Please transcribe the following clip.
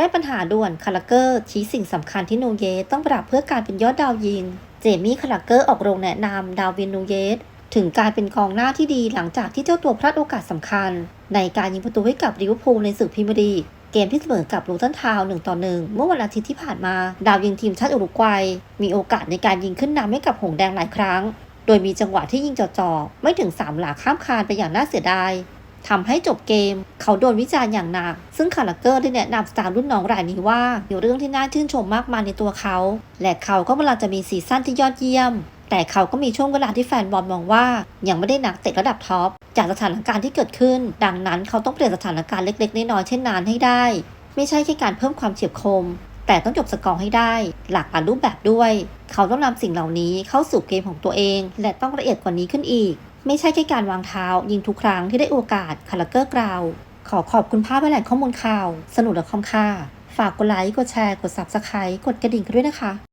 ก้ปัญหาด่วนคาราเกอร์ชี้สิ่งสำคัญที่นูเยสต้องปรับเพื่อการเป็นยอดดาวยิง เจมี่คาราเกอร์ออกโรงแนะนำดาววินนูเยสถึงการเป็นกองหน้าที่ดีหลังจากที่เจ้าตัวพลาดโอกาสสำคัญ ในการยิงประตูให้กับลิเวอร์พูลในศึกพรีเมียร์ลีกเกมที่เสมอกับลูตันทาวน์หนึ่งต่อหนึ่งเมื่อวันอาทิตย์ที่ผ่านมา ดาวยิงทีมชาติอุรุกวัย มีโอกาสในการยิงขึ้นนำให้กับหงแดงหลายครั้ง โดยมีจังหวะที่ยิงจ่อๆไม่ถึง 3 หลาข้ามคานไปอย่างน่าเสียดาย ทำให้จบเกม เขาโดนวิจารณ์อย่างหนัก ซึ่งคาราเกอร์ได้แนะนำสตาร์รุ่นน้องรายนี้ว่ามีเรื่องที่น่าชื่นชมมากมายในตัวเขา และเขาก็กำลังจะมีซีซั่นที่ยอดเยี่ยม แต่เขาก็มีช่วงเวลาที่แฟนบอลมองว่า ยังไม่ได้นักเตะระดับท็อปจากสถานการณ์ที่เกิดขึ้น ดังนั้นเขาต้องเปลี่ยนสถานการณ์เล็กๆน้อยๆเช่นนั้นให้ได้ ไม่ใช่แค่การเพิ่มความเฉียบคม แต่ต้องจบสกอร์ให้ได้ หลากหลายรูปแบบด้วย เขาต้องนำสิ่งเหล่านี้เข้าสู่เกมของตัวเอง และต้องละเอียดกว่านี้ขึ้นอีก ไม่ใช่แค่การวางเท้า ยิงทุกครั้งที่ได้โอกาสคาราเกอร์กราวขอขอบคุณภาพและแหล่งข้อมูลข่าว สนุกและคอมค่า ฝากกดไลค์ กดแชร์ กด Subscribe กดกระดิ่งกันด้วยนะคะ